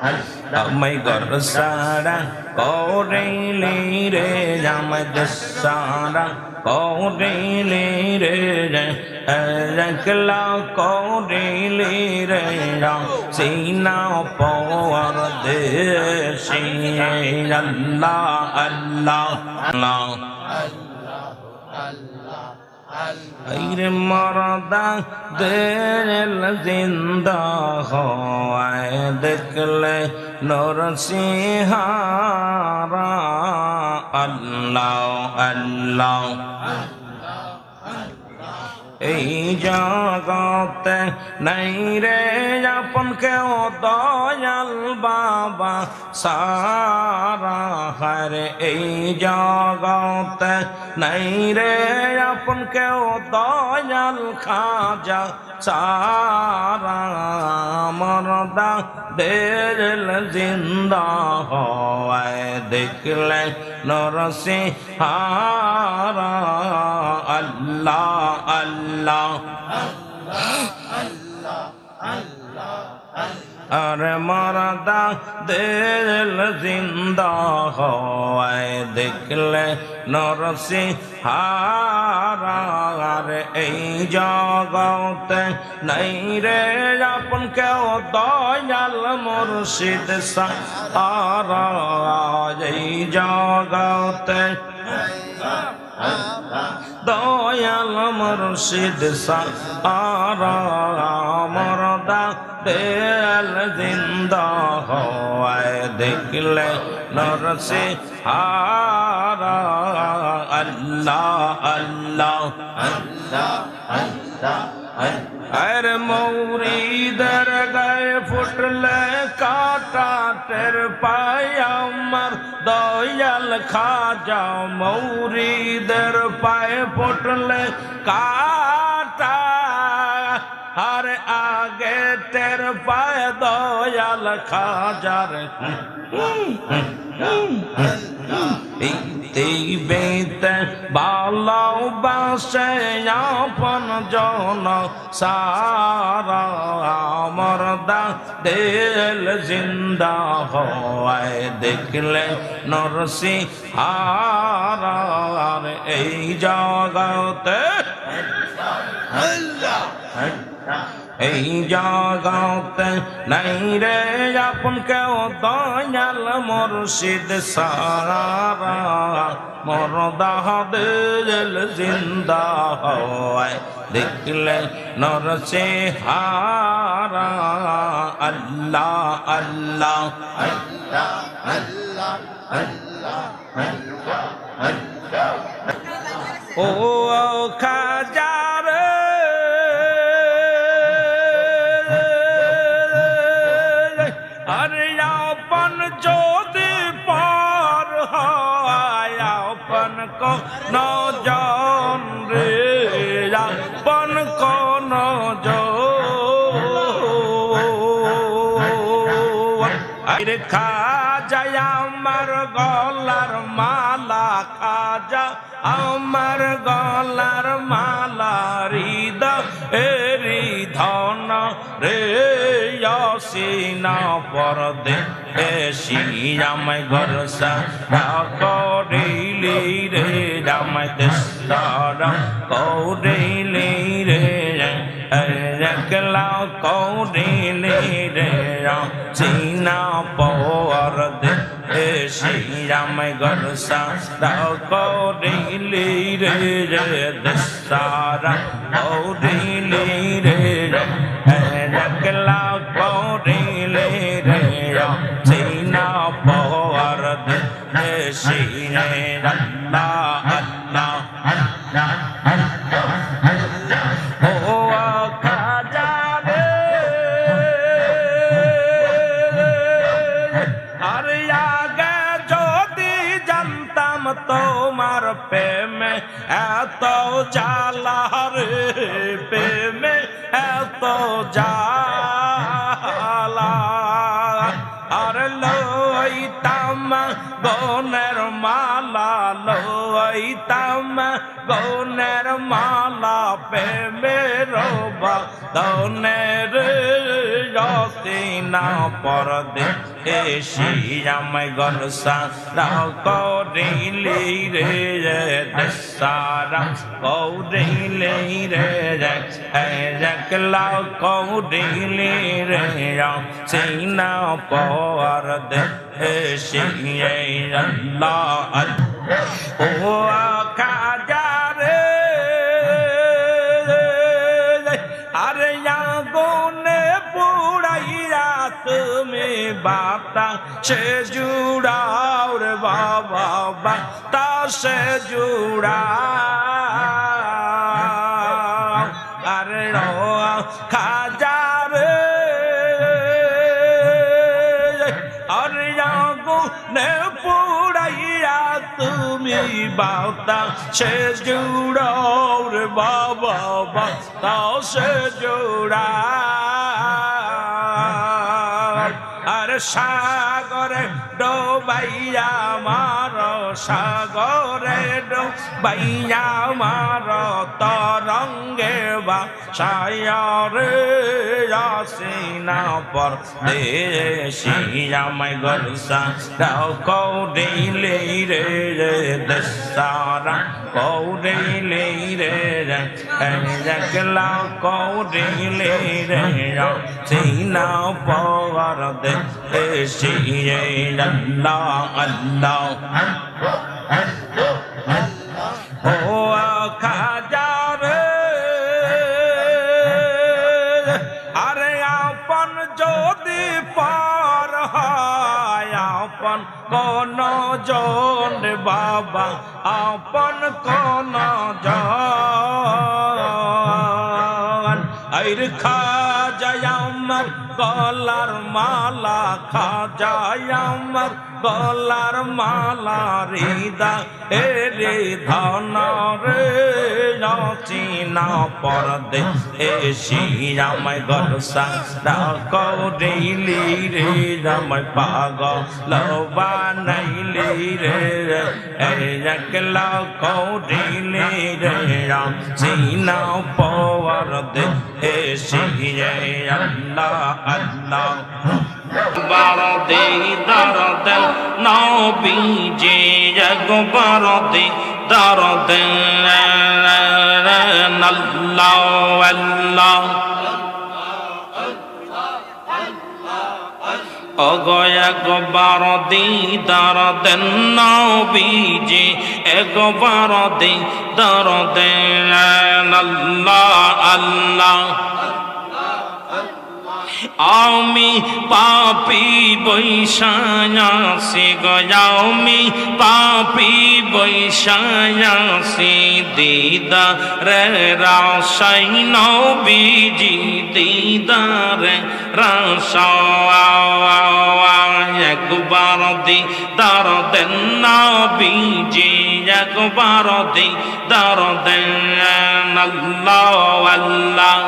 আমি ঘর সারা করিলে রে জামদ সারা করিলে রে রকলা করিলে রে সিনা পর দেশি আল্লাহ আল্লাহ আল্লাহ মরদা দেল জিন্দা হয় দেখলে নরসিহারা আল্লাহ আল্লাহ এই জগতে নাই রে আপন কেউ দয়াল বাবা, সারা হরে এই জগতে নাই রে আপন কেউ দয়াল খাজা, সারা মরদা দিল জিন্দা হয়, দেখলে নরসি হারা আল্লাহ আল্লাহ আরে মরদা, দিল জিন্দা হয়। দেখলে নরসি হারার এই জগতে নাই রে আপন কেউ দয়াল মুর্শিদ সারা এই জগতে দয়াল মুর্শিদ সারা আমার তেল জিন্দা হয় দেখলে নরসে হারা আল্লাহ আল্লাহ अरे मौरीदर गए फुटले काटा तेर पाया मर दयाल खा जाओ मौरीदर पाए फुटले काटा। हर आगे तेर पाए दयाल खा जा रे। এই বেতে বালাও বাসে আপন জন সারা মরদা দিল জিন্দা হয়। দেখলে নরসি হারার এই জগতে। এই জগতে নাই রে আপন কেউ দয়াল মুর্শিদ সারা মরদা দিল জিন্দা হয়, দেখলে নরসে হারা আল্লাহ আল্লাহ ও খাজার খাজা আমার গলার মালা খাজা আমার গলার মালা হৃদ এরি ধন রে সিনা পর দে এসি আমায় ঘর সা করিলি রে রামায় দেশার করিলি রে। একলা করিলি রে। সিনা পর দে এসি আমায় ঘর সা করিলি রে দেশার করিলি রে একলা করিলে রে সিনা পর দেশি রে জ্বালা রে প্রেমে এত জ্বালা। আর লইতাম গনের মালা, লইতাম গনের মালা প্রেমের দনের রসিনা পর দে এসি আমায় গলসা রাও করিলি রে দসারা কৌরিলি রে একলা কৌরিলি রে সিনা পর দে এসি আল্লাহ ও তুমি বাতা, সে জুড়াও রে বাবা, বাতা সে জুড়াও। আরে রো খাজা রে। আরে আগুনে পুড়াইয়া তুমি বাতা, সে জুড়াও রে বাবা, বাতা সে জুড়াও। সাগরে ডোবাইয়া মার সাগরে ডোবাইয়া মার তরঙ্গে বা সায়রে আসিনা পর দেশি আমায় গলসা রাও কৌরিলে রে দসারা কৌরিলে রে একলা কৌরিলে রে সিনা পর দেশি আল্লাহ আল্লাহ ও খাজা জন বাবা আপন কোন জন? আইর খাজায় আমার গলার মালা খাজায় আমার গলার মালা রিদা, এ রে ধন রে চিনা পর দে এসি আমায় গলসা কৌরিলি রে আমায় পাগ লবা নাইলি রে একলা কৌরিলি রে চিনা পর দে এসি আল্লাহ আল্লাহ। বারদে দরদ নবীজি একবারদে দরদ আল্লাহ। আল্লাহ অগয় একবার দিদার দেন নবীজি একবার দিদার দেন আল্লাহ আল্লাহ। আমি পাপি বৈশায়াসি গয়ামি পাপি বৈশায়াসি দিদা রে রাশাই নবীজি দিদা রে রাশা একবার দি, দার দেন নবীজি একবার দি, দার দেন আল্লাহ আল্লাহ।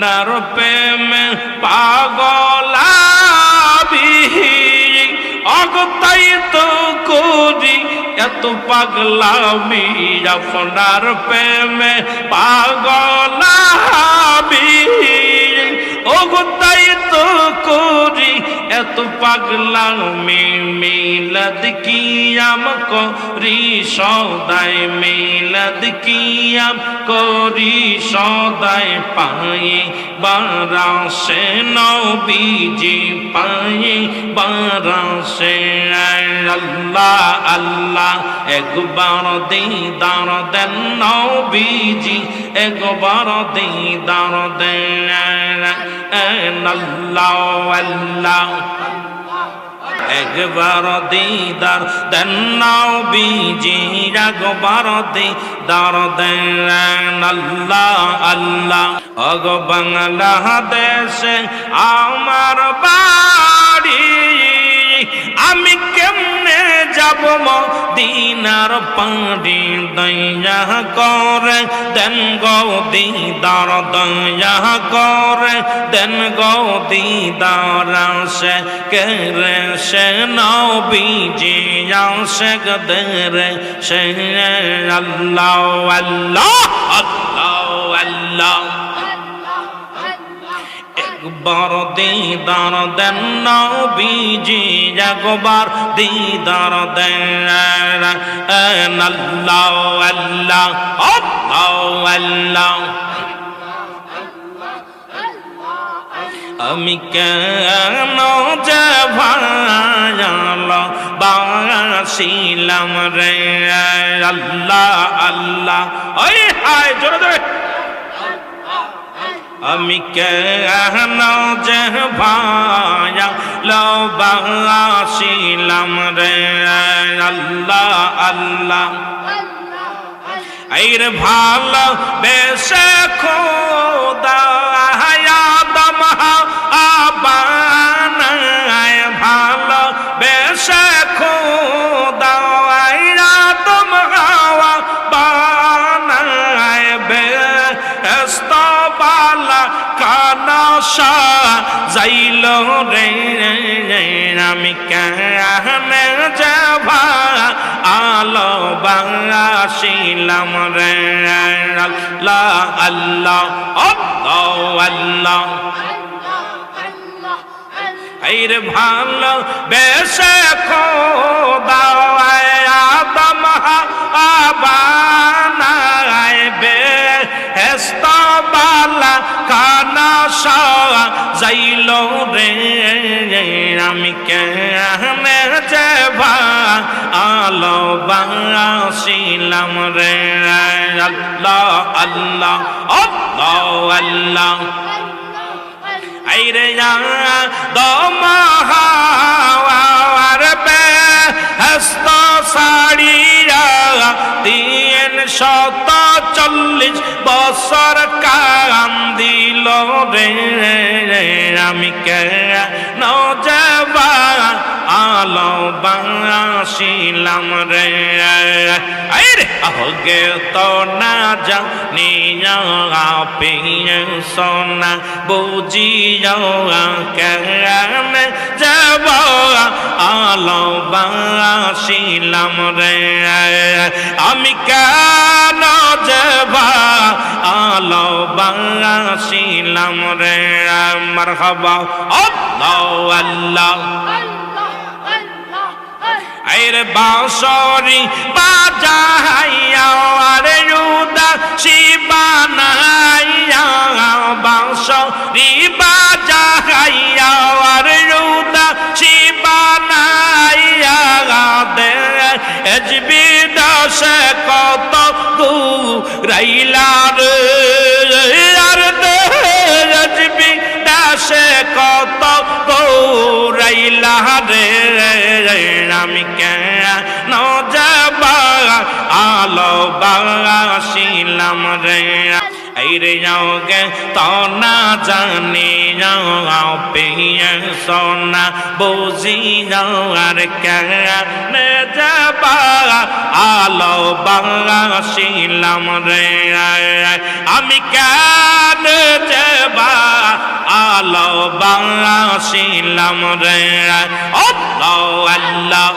আপনার প্রেম পাগলাবি অগতাই তো করি এত পাগলামি আপনার প্রেমে পাগলাবি অগতাই এত পাগলামি মিলদ কিয়াম করি সদায় মিলদ কিয়াম করি সদায় পায়ে বারাসে নবীজি, পায়ে বারাসে আল্লাহ আল্লাহ, একবার দিদার দেন নবীজি, একবার দিদার দেন আল্লাহ আল্লাহ একবার দিদার দেন নবীজি একবার দিদার দেন আল্লাহ আল্লাহ। অগ বাংলাদেশে আমার বাড়ি আমি কেমনে যাব মদিনার পাড়ি দয়া করে? দেন গো দিদার, দয়া করে। দেন গো দিদার সে কেরে সে নবীজি সে গদরে সে আল্লাহ আল্লাহ আল্লাহ আল্লাহ। একবার দিদার দেন নবীজি একবার দিদার দেন আল্লাহ আল্লাহ আল্লাহ আল্লাহ। আমি কেন যে ভায়াল বাসিলাম রে? আল্লাহ আল্লাহ। ওই, হায়, জোরে জোরে। আমি কেন যে ভায়া লবাসিলাম রে আল্লাহ আল্লাহ। আইর ভালো বেশ খোদা। কানা যাইল রে আমি কেনে যাবা? আলো বাংলাশিলাম রে আল্লাহ আল্লাহ আল্লাহ। আইর ভালো বেশে খোদা আদম আবানায় কানা যাইল রে, আমি কেনে যে আলো বাসিলাম রে। আল্লাহ আল্লাহ আল্লাহ আল্লাহ। আইরে দমাহাওয়ার বে হস্ত তিন শত চল্লিশ বছর কাম দিল রে, আমি কে নজবা আলো বাসিলাম রে? আরে আগে তো না জানি পিয়ে সোনা বুঝিও কেন যাব আলো বাসিলাম রে? আমি কেন যাব আলো বাসিলাম রে? মারহাবা। আল্লাহ আল্লাহ। আইরে বাঁশরি বাজাইয়া, আরে রুদা শিবানাইয়া বাঁশরি বাজাইয়া, আরে রুদা শিবানাইয়া, দে এজবি দাস কত রাইলার আর দে এজবি দাসে কত রাইলার আমি কেন যাব? আলো বাসিলাম রে। এই রে যাওগে তো না জানি যাও পেয়ে সোনা। বুঝি যাও আর কেন যাবা, আলো বাসিলাম রে। আমি কেন যাবা, আলো বাসিলাম রে। আল্লাহ।